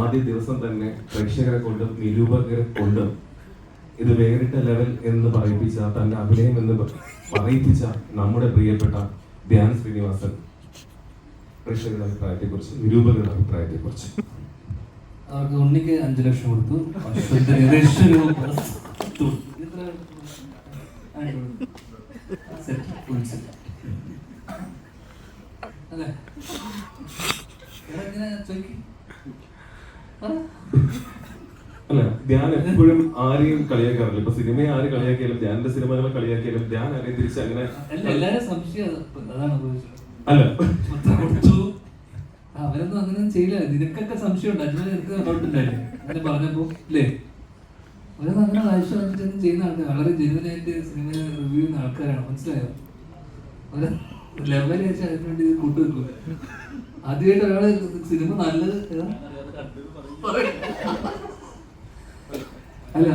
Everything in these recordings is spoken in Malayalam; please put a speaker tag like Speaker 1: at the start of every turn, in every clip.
Speaker 1: ആദ്യ ദിവസം തന്നെ പ്രേക്ഷകരെ കൊണ്ടും നിരൂപകരെ കൊണ്ടും ഇത് വേറിട്ട ലെവൽ എന്ന് പറയിപ്പിച്ച തന്റെ അഭിനയം എന്ന് പറയിപ്പിച്ച നമ്മുടെ പ്രിയപ്പെട്ട ധ്യാൻ ശ്രീനിവാസൻ പ്രേക്ഷകരുടെ അഭിപ്രായത്തെക്കുറിച്ച് നിരൂപകരുടെ അഭിപ്രായത്തെക്കുറിച്ച്.
Speaker 2: അവർക്ക് ഉണ്ണിക്ക് അഞ്ചു ലക്ഷം കൊടുത്തു ചോദിക്ക്.
Speaker 1: അല്ല ധ്യാൻ എപ്പോഴും ആരെയും കളിയാക്കാറില്ല. ഇപ്പൊ സിനിമയെ ആര് കളിയാക്കിയാലും ധ്യാനിന്റെ സിനിമകളെ കളിയാക്കിയാലും ധ്യാൻ ആരെയും തിരിച്ച് അങ്ങനെ
Speaker 2: അല്ല സംശയം അവരൊന്നും അങ്ങനെ ചെയ്യില്ല. നിനക്കൊക്കെ സംശയമുണ്ട് അച്ഛനെ നിനക്ക് ഡൗട്ടുണ്ടായില്ലേ അങ്ങനെ പറഞ്ഞപ്പോ ഇല്ലേ? അവരൊന്നും അങ്ങനെ കാഴ്ച വന്നിട്ടൊന്നും ചെയ്യുന്ന ആൾക്കാർ വളരെ ജെനുവനായിട്ട് സിനിമ റിവ്യൂ ചെയ്യുന്ന ആൾക്കാരാണ്. മനസ്സിലായോ? അവർ ലെവൽ ആദ്യമായിട്ട് ഒരാൾ സിനിമ നല്ലത്? അല്ല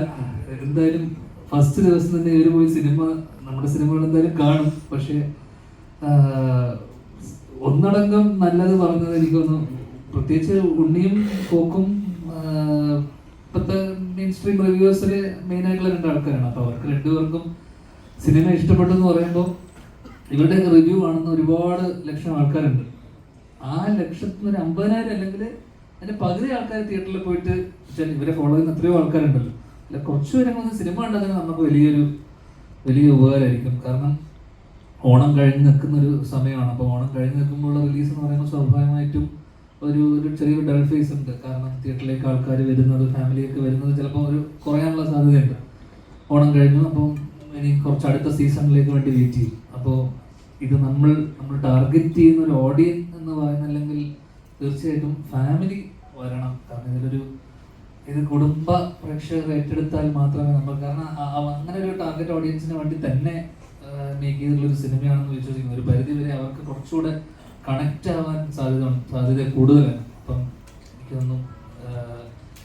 Speaker 2: എന്തായാലും ഫസ്റ്റ് ദിവസം തന്നെ ഇവർ പോയി സിനിമ നമ്മുടെ സിനിമകൾ എന്തായാലും കാണും. പക്ഷെ ഒന്നടങ്കം നല്ലത് പറഞ്ഞത് എനിക്കൊന്ന് പ്രത്യേകിച്ച് ഉണ്ണിയും പോക്കും ഇപ്പത്തെ മെയിൻ സ്ട്രീം റിവ്യൂസിലെ മെയിൻ ആയിട്ടുള്ള രണ്ട് ആൾക്കാരാണ് അപ്പൊ അവർക്ക് രണ്ടുപേർക്കും സിനിമ ഇഷ്ടപ്പെട്ടെന്ന് പറയുമ്പോൾ ഇവരുടെ റിവ്യൂ കാണുന്ന ഒരുപാട് ലക്ഷം ആൾക്കാരുണ്ട്. ആ ലക്ഷത്തിന് ഒരു അമ്പതിനായിരം അല്ലെങ്കിൽ അതിന്റെ പകുതി ആൾക്കാർ തിയേറ്ററിൽ പോയിട്ട് ഇവരെ ഫോളോ ചെയ്യുന്ന എത്രയോ ആൾക്കാരുണ്ടല്ലോ. അല്ല കുറച്ചു പേരെ ഒന്ന് സിനിമ ഉണ്ടെങ്കിൽ നമുക്ക് വലിയൊരു വലിയ ഉപകാരമായിരിക്കും. കാരണം ഓണം കഴിഞ്ഞ് നിൽക്കുന്ന ഒരു സമയമാണ്. അപ്പോൾ ഓണം കഴിഞ്ഞ് നിൽക്കുമ്പോൾ റിലീസ് എന്ന് പറയുമ്പോൾ സ്വാഭാവികമായിട്ടും ഒരു ഒരു ചെറിയൊരു ഡൾ ഫേസ് ഉണ്ട്. കാരണം തിയേറ്ററിലേക്ക് ആൾക്കാർ വരുന്നത് ഫാമിലിയൊക്കെ വരുന്നത് ചിലപ്പോൾ ഒരു കുറയാനുള്ള സാധ്യതയുണ്ട്. ഓണം കഴിഞ്ഞു അപ്പം ഇനി കുറച്ച് അടുത്ത സീസണിലേക്ക് വേണ്ടി വെയിറ്റ് ചെയ്യും. അപ്പോൾ ഇത് നമ്മൾ നമ്മൾ ടാർഗറ്റ് ചെയ്യുന്ന ഒരു ഓഡിയൻസ് എന്ന് പറയുന്ന അല്ലെങ്കിൽ തീർച്ചയായിട്ടും ഫാമിലി വരണം. കാരണം ഇതിലൊരു ഇത് കുടുംബ പ്രേക്ഷകർ ഏറ്റെടുത്താൽ മാത്രമേ നമ്മൾ കാരണം അങ്ങനെ ഒരു ടാർഗറ്റ് ഓഡിയൻസിന് വേണ്ടി തന്നെ മേക്ക് ചെയ്തിട്ടുള്ള ഒരു സിനിമയാണെന്ന് വിശ്വസിക്കുന്നു. ഒരു പരിധി വരെ അവർക്ക് കുറച്ചുകൂടെ കണക്റ്റ് ആവാൻ സാധ്യത സാധ്യത കൂടുതലാണ്. അപ്പം എനിക്ക് തോന്നുന്നു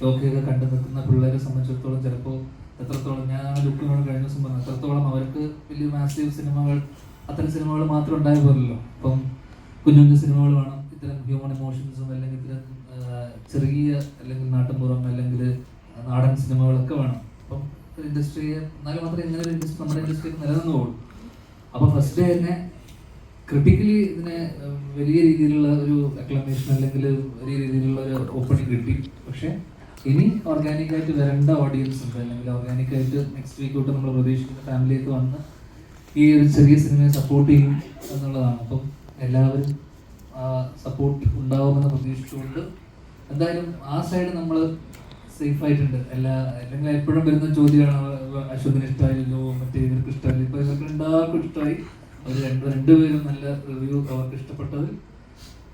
Speaker 2: ലോക്കയൊക്കെ കണ്ടു നിൽക്കുന്ന പിള്ളേരെ സംബന്ധിച്ചിടത്തോളം ചിലപ്പോൾ എത്രത്തോളം ഞാൻ ലുക്കിനോട് കഴിഞ്ഞ ദിവസം പറഞ്ഞു എത്രത്തോളം അവർക്ക് വലിയ മാസീവ് സിനിമകൾ അത്തരം സിനിമകൾ മാത്രം ഉണ്ടായ പോലല്ലോ. അപ്പം കുഞ്ഞു കുഞ്ഞു സിനിമകൾ വേണം. ഇത്തരം ഹ്യൂമൺ ഇമോഷൻസും അല്ലെങ്കിൽ ഇത്തരം ചെറിയ അല്ലെങ്കിൽ നാട്ടുമ്പുറം അല്ലെങ്കിൽ നാടൻ സിനിമകളൊക്കെ വേണം. അപ്പം ഇൻഡസ്ട്രിയെ എന്നാലും മാത്രമേ ഇങ്ങനെ ഒരു ഇൻഡസ്ട്രി നമ്മുടെ ഇൻഡസ്ട്രി നിലനിന്ന് പോകുള്ളൂ അപ്പോൾ ഫസ്റ്റ് ഡേ തന്നെ ക്രിട്ടിക്കലി ഇതിനെ വലിയ രീതിയിലുള്ള ഒരു അക്ലമേഷൻ അല്ലെങ്കിൽ വലിയ രീതിയിലുള്ള ഒരു ഓപ്പണിംഗ് കിട്ടി. പക്ഷേ ഇനി ഓർഗാനിക്കായിട്ട് വരേണ്ട ഓഡിയൻസ് ഉണ്ട്. അല്ലെങ്കിൽ ഓർഗാനിക്കായിട്ട് നെക്സ്റ്റ് വീക്ക് തൊട്ട് നമ്മൾ പ്രതീക്ഷിക്കുന്ന ഫാമിലിയൊക്കെ വന്ന് ഈ ഒരു ചെറിയ സിനിമയെ സപ്പോർട്ട് ചെയ്യും എന്നുള്ളതാണ്. അപ്പം എല്ലാവരും സപ്പോർട്ട് ഉണ്ടാവുമെന്ന് പ്രതീക്ഷിച്ചുകൊണ്ട് എന്തായാലും ആ സൈഡ് നമ്മൾ സേഫ് ആയിട്ടുണ്ട്. എല്ലാ അല്ലെങ്കിൽ എപ്പോഴും വരുന്ന ചോദ്യമാണ് അശ്വതിന് ഇഷ്ടമായില്ലോ മറ്റേ ഇവർക്ക് ഇഷ്ടമായില്ല ഇപ്പൊ ഇവർക്ക് എല്ലാവർക്കും ഇഷ്ടമായി അവർ രണ്ട് രണ്ടുപേരും നല്ല റിവ്യൂ അവർക്ക് ഇഷ്ടപ്പെട്ടത്.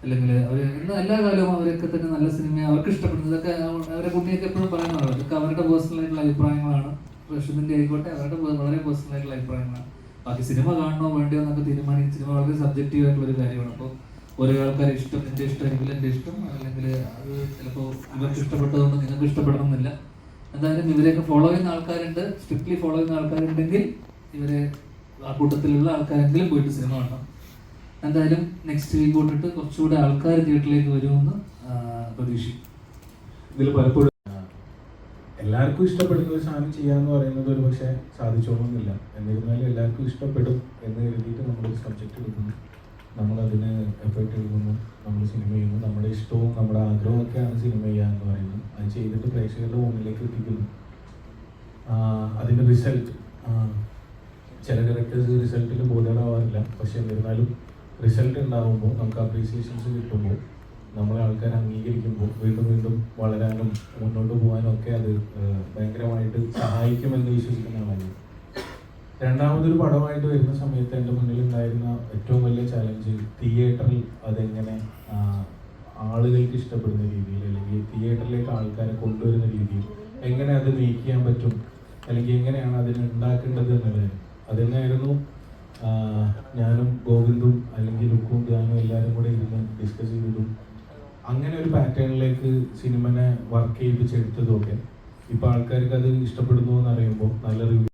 Speaker 2: അല്ലെങ്കിൽ അവർ ഇന്ന് എല്ലാ കാലവും അവരൊക്കെ തന്നെ നല്ല സിനിമ അവർക്ക് ഇഷ്ടപ്പെടുന്നത് ഇതൊക്കെ അവ- അവരെ കുട്ടിയൊക്കെ എപ്പോഴും പറയുന്നതാണ് ഇതൊക്കെ അവരുടെ പേഴ്സണൽ ആയിട്ടുള്ള അഭിപ്രായങ്ങളാണ്. അശ്വതിന്റെ ആയിക്കോട്ടെ അവരുടെ വളരെ പേഴ്സണൽ ആയിട്ടുള്ള അഭിപ്രായങ്ങളാണ്. ബാക്കി സിനിമ കാണണോ വേണ്ടയോ എന്നൊക്കെ തീരുമാനിക്കും സിനിമ വളരെ സബ്ജക്റ്റീവ് ആയിട്ടുള്ള ഒരു കാര്യമാണ്. അപ്പോൾ ഓരോ ആൾക്കാരെ ഇഷ്ടം എന്റെ ഇഷ്ടം എങ്കിൽ എന്റെ ഇഷ്ടം അല്ലെങ്കിൽ അത് ചിലപ്പോൾ ഇവർക്ക് ഇഷ്ടപ്പെട്ടതുകൊണ്ട് നിങ്ങൾക്ക് ഇഷ്ടപ്പെടണമെന്നില്ല. എന്തായാലും ഇവരെയൊക്കെ ഫോളോ ചെയ്യുന്ന ആൾക്കാരുണ്ട്. സ്ട്രിക്ട്ലി ഫോളോ ചെയ്യുന്ന ആൾക്കാരുണ്ടെങ്കിൽ ഇവരെ ആ കൂട്ടത്തിലുള്ള ആൾക്കാരെങ്കിലും പോയിട്ട് സിനിമ കാണണം. എന്തായാലും നെക്സ്റ്റ് വീക്ക് തൊട്ടിട്ട് കുറച്ചുകൂടെ ആൾക്കാർ തിയേറ്ററിലേക്ക് വരുമെന്ന് പ്രതീക്ഷിക്കും
Speaker 1: ഇതിൽ പലപ്പോഴും
Speaker 3: എല്ലാവർക്കും ഇഷ്ടപ്പെടുന്ന ഒരു സാധനം ചെയ്യാന്ന് പറയുന്നത് ഒരു പക്ഷേ സാധിച്ചോളുന്നില്ല. എന്നിരുന്നാലും എല്ലാവർക്കും ഇഷ്ടപ്പെടും എന്ന് കരുതിയിട്ട് നമ്മൾ സബ്ജക്റ്റ് എടുക്കുന്നു. നമ്മളതിന് എഫേർട്ട് എടുക്കുന്നു. നമ്മൾ സിനിമ ചെയ്യുന്നു. നമ്മുടെ ഇഷ്ടവും നമ്മുടെ ആഗ്രഹവും ഒക്കെയാണ് സിനിമ ചെയ്യുക എന്ന് പറയുന്നത് അത് ചെയ്തിട്ട് പ്രേക്ഷകരുടെ മുന്നിലേക്ക് എത്തിക്കുന്നു. അതിന്റെ റിസൾട്ട് ചില ഡയറക്ടേഴ്സ് റിസൾട്ടിൽ ബോധേടാവാറില്ല പക്ഷെ എന്നിരുന്നാലും റിസൾട്ട് ഉണ്ടാകുമ്പോൾ നമുക്ക് അപ്രീസിയേഷൻസ് കിട്ടുമ്പോൾ നമ്മളെ ആൾക്കാർ അംഗീകരിക്കുമ്പോൾ വീണ്ടും വീണ്ടും വളരാനും മുന്നോട്ട് പോകാനും ഒക്കെ അത് ഭയങ്കരമായിട്ട് സഹായിക്കുമെന്ന് വിശ്വസിക്കുന്ന ആളാണ്. രണ്ടാമതൊരു പടമായിട്ട് വരുന്ന സമയത്ത് എന്റെ മുന്നിൽ ഉണ്ടായിരുന്ന ഏറ്റവും വലിയ ചാലഞ്ച് തിയേറ്ററിൽ അതെങ്ങനെ ആളുകൾക്ക് ഇഷ്ടപ്പെടുന്ന രീതിയിൽ അല്ലെങ്കിൽ തിയേറ്ററിലേക്ക് ആൾക്കാരെ കൊണ്ടുവരുന്ന രീതിയിൽ എങ്ങനെ അത് മേക്ക് ചെയ്യാൻ പറ്റും അല്ലെങ്കിൽ എങ്ങനെയാണ് അതിനെ ഉണ്ടാക്കേണ്ടത് എന്നുള്ളത്. അത് ഞാനും ഗോവിന്ദും അല്ലെങ്കിൽ ലുക്കും ധ്യാനും എല്ലാവരും കൂടെ ഇരുന്ന് ഡിസ്കസ് ചെയ്തതും അങ്ങനെ ഒരു പാറ്റേണിലേക്ക് സിനിമനെ വർക്ക് ചെയ്യിപ്പിച്ചെടുത്തതും ചെടുത്തതൊക്കെ ഇപ്പൊ ആൾക്കാർക്ക് അത് ഇഷ്ടപ്പെടുന്നു എന്ന് അറിയുമ്പോൾ നല്ല റിവ്യൂ